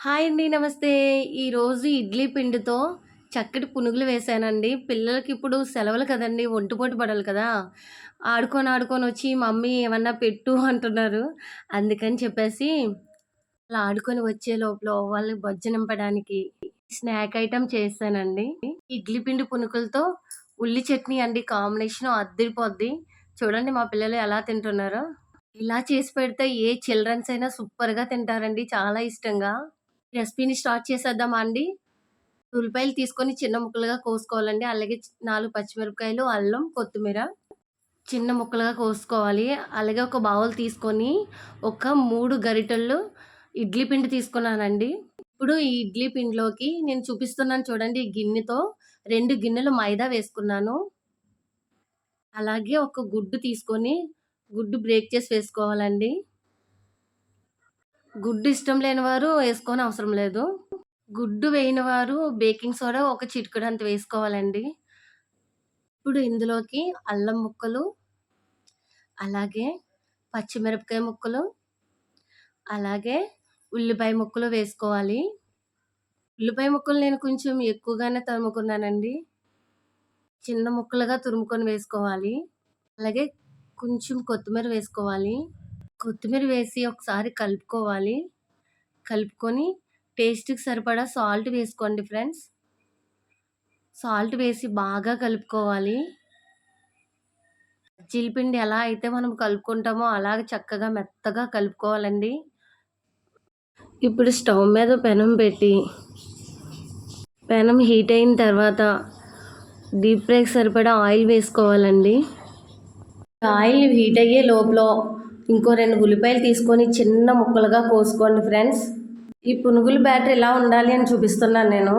Hi అండి. నమస్తే. ఈరోజు ఇడ్లీ పిండితో చక్కటి పునుగులు వేశానండి. పిల్లలకి ఇప్పుడు సెలవులు కదండీ! ఒంటిపోటు పడాలి కదా! ఆడుకొని, ఆడుకొని వచ్చి మమ్మీ ఏమన్నా పెట్టు అంటున్నారు. అందుకని చెప్పేసి అలా ఆడుకొని వచ్చే లోపల వాళ్ళకి బొజ్జ నింపడానికి స్నాక్ ఐటెమ్ చేశానండి. ఇడ్లీ పిండి పునుకులతో ఉల్లి చట్నీ అండి కాంబినేషన్ అద్దరిపోద్ది చూడండి మా పిల్లలు ఎలా తింటున్నారో. ఇలా చేసి పెడితే ఏ చిల్డ్రన్స్ అయినా సూపర్‌గా తింటారండి చాలా ఇష్టంగా. రెసిపీని స్టార్ట్ చేసేద్దామా అండి? ఉల్లిపాయలు తీసుకొని చిన్న ముక్కలుగా కోసుకోవాలండి. అలాగే నాలుగు పచ్చిమిరపకాయలు, అల్లం, కొత్తిమీర చిన్న ముక్కలుగా కోసుకోవాలి. అలాగే ఒక బౌల్ తీసుకొని ఒక మూడు గరిటెలు ఇడ్లీ పిండి తీసుకున్నానండి. ఇప్పుడు ఈ ఇడ్లీ పిండిలోకి నేను చూపిస్తున్నాను చూడండి ఈ గిన్నెతో రెండు గిన్నెలు మైదా వేసుకున్నాను. అలాగే ఒక గుడ్డు తీసుకొని గుడ్డు బ్రేక్ చేసి వేసుకోవాలండి. గుడ్డు ఇష్టం లేని వారు వేసుకోనవసరం లేదు. గుడ్డు వేయని వారు బేకింగ్ సోడా ఒక చిటికెడంత వేసుకోవాలండి. ఇప్పుడు ఇందులోకి అల్లం ముక్కలు, అలాగే పచ్చిమిరపకాయ ముక్కలు, అలాగే ఉల్లిపాయ ముక్కలు వేసుకోవాలి. ఉల్లిపాయ ముక్కలు నేను కొంచెం ఎక్కువగానే తరుముకున్నానండి. చిన్న ముక్కలుగా తురుముకొని వేసుకోవాలి. అలాగే కొంచెం కొత్తిమీర వేసుకోవాలి. కొత్తిమీర వేసి ఒకసారి కలుపుకోవాలి. కలుపుకొని టేస్ట్‌కి సరిపడా సాల్ట్ వేసుకోండి ఫ్రెండ్స్. సాల్ట్ వేసి బాగా కలుపుకోవాలి. జీలపిండి ఎలా అయితే మనం కలుపుకుంటామో అలాగే చక్కగా మెత్తగా కలుపుకోవాలండి. ఇప్పుడు స్టవ్ మీద పెనం పెట్టి పెనం హీట్ అయిన తర్వాత డీప్ ఫ్రైకి సరిపడా ఆయిల్ వేసుకోవాలండి. ఆయిల్ హీట్ అయ్యే లోపల ఇంకో రెండు ఉల్లిపాయలు తీసుకొని చిన్న ముక్కలుగా కోసుకోండి ఫ్రెండ్స్. ఈ పునుగుల బ్యాటర్ ఎలా ఉండాలి అని చూపిస్తున్నాను నేను.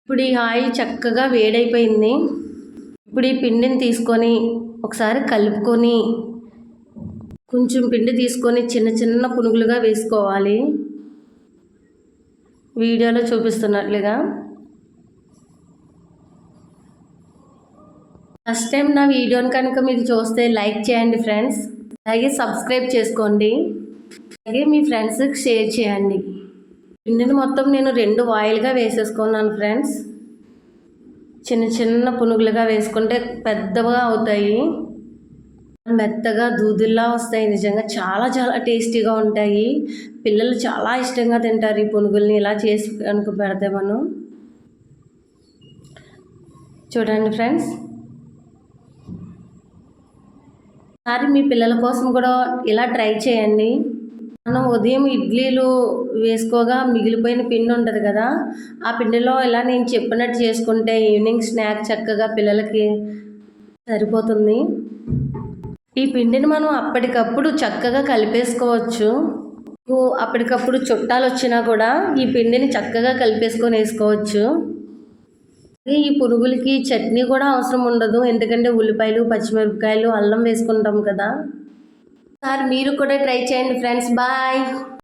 ఇప్పుడు ఈ ఆయిల్ చక్కగా వేడైపోయింది. ఇప్పుడు ఈ పిండిని తీసుకొని ఒకసారి కలుపుకొని కొంచెం పిండి తీసుకొని చిన్న చిన్న పునుగులుగా వేసుకోవాలి. వీడియోలో చూపిస్తున్నట్లుగా. ఫస్ట్ టైం నా వీడియోని కనుక మీరు చూస్తే లైక్ చేయండి ఫ్రెండ్స్. అలాగే సబ్స్క్రైబ్ చేసుకోండి. అలాగే మీ ఫ్రెండ్స్‌కి షేర్ చేయండి. పిండిని మొత్తం నేను రెండు వాయిల్గా వేసేసుకున్నాను ఫ్రెండ్స్. చిన్న చిన్న పునుగులుగా వేసుకుంటే పెద్దగా అవుతాయి. మెత్తగా దూదుల్లా వస్తాయి. నిజంగా చాలా చాలా టేస్టీగా ఉంటాయి. పిల్లలు చాలా ఇష్టంగా తింటారు ఈ పునుగుల్ని ఇలా చేసి కనుక పెడితే మనం. చూడండి ఫ్రెండ్స్. ఒకసారి మీ పిల్లల కోసం కూడా ఇలా ట్రై చేయండి. మనం ఉదయం ఇడ్లీలు వేసుకోగా మిగిలిపోయిన పిండి ఉంటుంది కదా! ఆ పిండిలో ఇలా నేను చెప్పినట్టు చేసుకుంటే ఈవినింగ్ స్నాక్ చక్కగా పిల్లలకి సరిపోతుంది. ఈ పిండిని మనం అప్పటికప్పుడు చక్కగా కలిపేసుకోవచ్చు. అప్పటికప్పుడు చుట్టాలు వచ్చినా కూడా ఈ పిండిని చక్కగా కలిపేసుకొని వేసుకోవచ్చు ఈ పురుగులకి చట్నీ కూడా అవసరం ఉండదు. ఎందుకంటే ఉల్లిపాయలు, పచ్చిమిరపకాయలు, అల్లం వేసుకుంటాం కదా! సార్ మీరు కూడా ట్రై చేయండి ఫ్రెండ్స్. బాయ్.